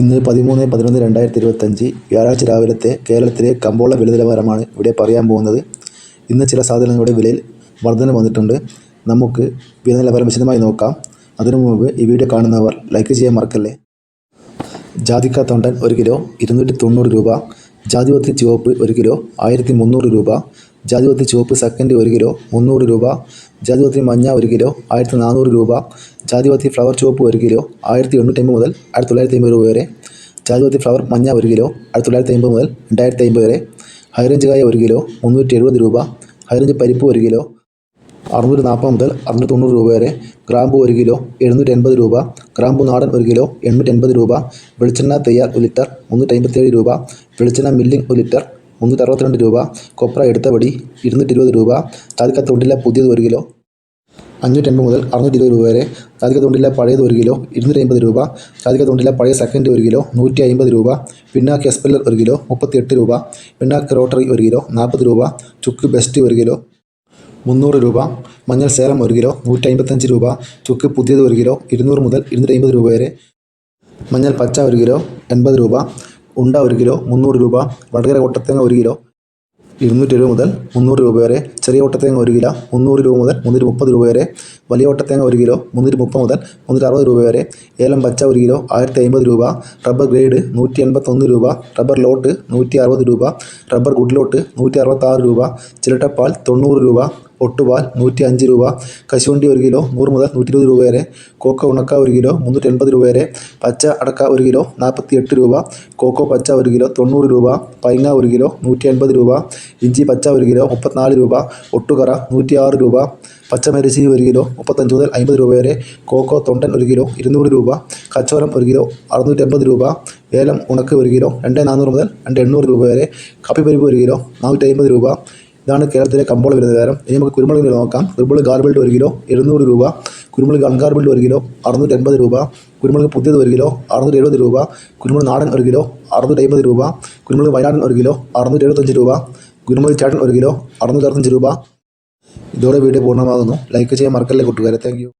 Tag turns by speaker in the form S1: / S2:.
S1: ഇന്ന് പതിമൂന്ന് പതിനൊന്ന് രണ്ടായിരത്തി ഇരുപത്തഞ്ച് വ്യാഴാഴ്ച രാവിലത്തെ കേരളത്തിലെ കമ്പോള വില നിലവാരമാണ് ഇവിടെ പറയാൻ പോകുന്നത്. ഇന്ന് ചില സാധനങ്ങളുടെ വിലയിൽ വർധന വന്നിട്ടുണ്ട്. നമുക്ക് വില നിലവാരം വിശദമായി നോക്കാം. അതിനു മുമ്പ് ഈ വീഡിയോ കാണുന്നവർ ലൈക്ക് ചെയ്യാൻ മറക്കല്ലേ? ജാതിക്ക തൊണ്ടൻ ഒരു കിലോ ഇരുന്നൂറ്റി തൊണ്ണൂറ് രൂപ. ജാതിപത്രി ചുവപ്പ് ഒരു കിലോ ആയിരത്തി മുന്നൂറ് രൂപ. ജാതിപത്രി ചുവപ്പ് സെക്കൻഡ് ഒരു കിലോ മുന്നൂറ് രൂപ. ജാതിപത്രി മഞ്ഞ ഒരു കിലോ ആയിരത്തി നാനൂറ് രൂപ. ജാതിപത്രി ഫ്ലവർ ചുവപ്പ് ഒരു കിലോ ആയിരത്തി എണ്ണൂറ്റി അമ്പത് മുതൽ ആയിരത്തി തൊള്ളായിരത്തി അമ്പത് രൂപ വരെ. ജാതിപത്രി ഫ്ലവർ മഞ്ഞ ഒരു കിലോ ആയിരത്തി തൊള്ളായിരത്തി അമ്പത് മുതൽ രണ്ടായിരത്തി അമ്പത് വരെ. ഹൈറേഞ്ച് കായ ഒരു കിലോ മുന്നൂറ്റി എഴുപത് രൂപ. ഹൈറേഞ്ച് പരിപ്പ് ഒരു കിലോ അറുന്നൂറ്റി നാൽപ്പത് മുതൽ അറുന്നൂറ്റി തൊണ്ണൂറ് രൂപ വരെ. ഗ്രാമ്പു ഒരു കിലോ എഴുന്നൂറ്റി എൺപത് രൂപ. ഗ്രാമ്പു നാടൻ ഒരു കിലോ എണ്ണൂറ്റി എൺപത് രൂപ. വെളിച്ചെണ്ണ തയ്യാർ ഒരു ലിറ്റർ മുന്നൂറ്റി അമ്പത്തേഴ് രൂപ. വെളിച്ചെണ്ണ മില്ലിംഗ് ഒരു ലിറ്റർ മുന്നൂറ്റി അറുപത്തിരണ്ട് രൂപ. കൊപ്ര എടുത്തപടി ഇരുന്നൂറ്റി ഇരുപത് രൂപ. ചാതിക്ക തൊണ്ടില പുതിയത് ഒരു കിലോ അഞ്ഞൂറ്റി എൺപത് മുതൽ അറുന്നൂറ്റി ഇരുപത് രൂപ വരെ. ചാതിക്ക തൊണ്ടില പഴയത് ഒരു കിലോ ഇരുന്നൂറ്റി അമ്പത് രൂപ. ചാതിക്ക തൊണ്ടില പഴയ സെക്കൻഡ് ഒരു കിലോ നൂറ്റി അമ്പത് രൂപ. പിണ്ണാക്ക് എസ്പെല്ലർ ഒരു കിലോ മുപ്പത്തി എട്ട് രൂപ. പിണ്ണാക്ക് റോട്ടറി ഒരു കിലോ നാൽപ്പത് രൂപ. ചുക്ക് ബെസ്റ്റ് ഒരു കിലോ. മുന്നൂറ് രൂപ മഞ്ഞൾ സേലം ഒരു കിലോ നൂറ്റി അമ്പത്തഞ്ച് രൂപ ചുക്ക് പുതിയത് ഒരു കിലോ ഇരുന്നൂറ് മുതൽ ഇരുന്നൂറ്റി രൂപ വരെ. മഞ്ഞൾ പച്ച ഒരു കിലോ എൺപത് രൂപ ഉണ്ട ഒരു കിലോ മുന്നൂറ് രൂപ വടകര കൊട്ടത്തേങ്ങ ഒരു കിലോ ഇരുന്നൂറ്റി മുതൽ മുന്നൂറ് രൂപ വരെ. ചെറിയ ഒട്ടത്തേങ്ങ ഒരു കിലോ മുന്നൂറ് രൂപ മുതൽ മുന്നൂറ്റി മുപ്പത് രൂപ വരെ. വലിയ ഒട്ടത്തേങ്ങ ഒരു കിലോ മുന്നൂറ്റി മുപ്പത് മുതൽ മുന്നൂറ്റി അറുപത് രൂപ വരെ. ഏലം പച്ച ഒരു കിലോ ആയിരത്തി അമ്പത് രൂപ. റബ്ബർ ഗ്രേഡ് നൂറ്റി എൺപത്തൊന്ന് രൂപ. റബ്ബർ ലോട്ട് നൂറ്റി അറുപത് രൂപ. റബ്ബർ ഗുഡ് ലോട്ട് നൂറ്റി അറുപത്താറ് രൂപ. ചിരട്ടപ്പാൽ തൊണ്ണൂറ് രൂപ. ഒട്ടുപാൽ നൂറ്റി അഞ്ച് രൂപ കശുവണ്ടി ഒരു കിലോ നൂറ് മുതൽ നൂറ്റി ഇരുപത് രൂപ വരെ കോക്കോ ഉണക്ക ഒരു കിലോ മുന്നൂറ്റി എൺപത് രൂപ വരെ പച്ച അടക്ക ഒരു കിലോ നാൽപ്പത്തി എട്ട് രൂപ കോക്കോ പച്ച ഒരു കിലോ തൊണ്ണൂറ് രൂപ പൈങ്ങ ഒരു കിലോ നൂറ്റി എൺപത് രൂപ ഇഞ്ചി പച്ച ഒരു കിലോ മുപ്പത്തിനാല് രൂപ ഒട്ടുകറ നൂറ്റി ആറ് രൂപ പച്ചമരിച്ചി ഒരു കിലോ മുപ്പത്തഞ്ച് മുതൽ അമ്പത് രൂപ വരെ കോക്കോ തൊണ്ടൻ ഒരു കിലോ ഇരുന്നൂറ് രൂപ കച്ചോലം ഒരു കിലോ അറുന്നൂറ്റി അമ്പത് രൂപ വേലം ഉണക്ക് ഒരു കിലോ രണ്ട് നാനൂറ് മുതൽ രണ്ട് എണ്ണൂറ് രൂപ വരെ കാപ്പിപ്പരിപ്പ് ഒരു കിലോ നാനൂറ്റി അമ്പത് രൂപ ഇതാണ് കേരളത്തിലെ കമ്പോള വില നിലവാരം ഇനി നമുക്ക് കുരുമുളക് വില നോക്കാം. കുരുമുളക് ഗാർബിൾഡ് ഒരു കിലോ എഴുന്നൂറ് രൂപ. കുരുമുളക് അൺഗാർബിൾഡ് ഒരു കിലോ അറുന്നൂറ്റി എൺപത് രൂപ. കുരുമുളക് പുതിയത് ഒരു കിലോ അറുന്നൂറ്റി എഴുപത് രൂപ. കുരുമുളക് നാടൻ ഒരു കിലോ അറുന്നൂറ്റി അമ്പത് രൂപ. കുരുമുളക് വയനാടൻ ഒരു കിലോ അറുന്നൂറ്റി എഴുപത്തഞ്ച് രൂപ. കുരുമുളക് ചേട്ടൻ ഒരു കിലോ അറുന്നൂറ്റി അറുപത്തഞ്ച് രൂപ. ഇതോടെ വീഡിയോ പൂർണമാകുന്നു. ലൈക്ക് ചെയ്യാൻ മറക്കല്ലേ കൂട്ടുകാരെ. താങ്ക്